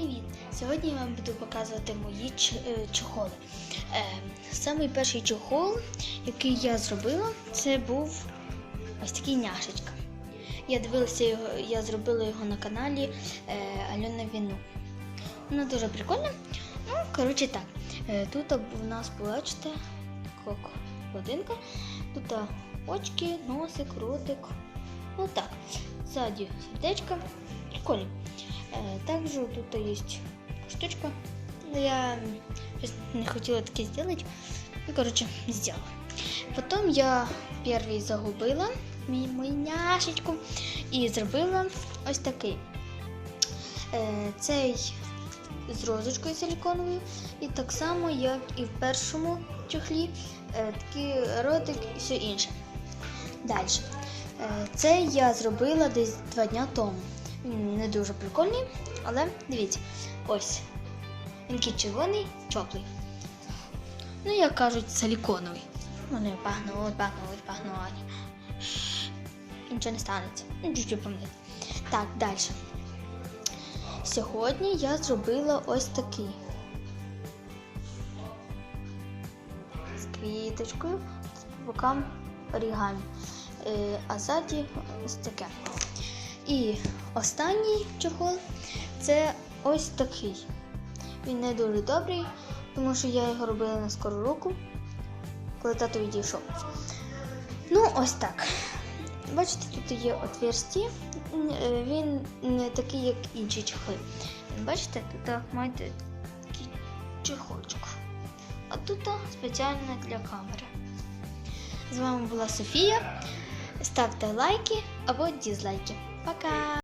Привіт! Сьогодні я вам буду показувати мої е, чохоли. Е, самий перший чохол, який я зробила, це був ось такий няшечка. Я дивилася його, я зробила його на каналі е, Альона Віну. Воно дуже прикольно. Ну, коротше так. Е, тут у нас, бачите, годинка. Тут очки, носик, ротик. Ну так. Ззаді сердечко. Прикольно. Э, Также тут есть штучка. Я не хотела таки сделать. Ну, короче, сделала. Потом я перший загубила мій мою няшечку і зробила ось такий. Е, Цей з розочкою силіконовою. І так само, як і в першому чохлі, е, такий ротик і все інше. Далі. Е, Це я зробила десь два дня тому. Не дуже прикольний, але дивіться, ось. Він такий червоний, теплий. Ну, як кажуть, силіконовий. Вони пахнуть, пахнуть, пахнуть. Нічого не станеться. Ну, чуть-чуть помити. Так, далі. Сьогодні я зробила ось такий. З квіточкою, з бокам орігамі. Е, а ззаді ось таке. І останній чохол це ось такий. Він не дуже добрий, тому що я його робила на скору руку, коли тато відійшов. Ну, ось так. Бачите, тут є отверстя. Е, Він не такий, як інші чохли. Бачите, тут маєте такий чехольчик. А тут спеціально для камери. З вами була Софія. Ставте лайки або дізлайки. Пока!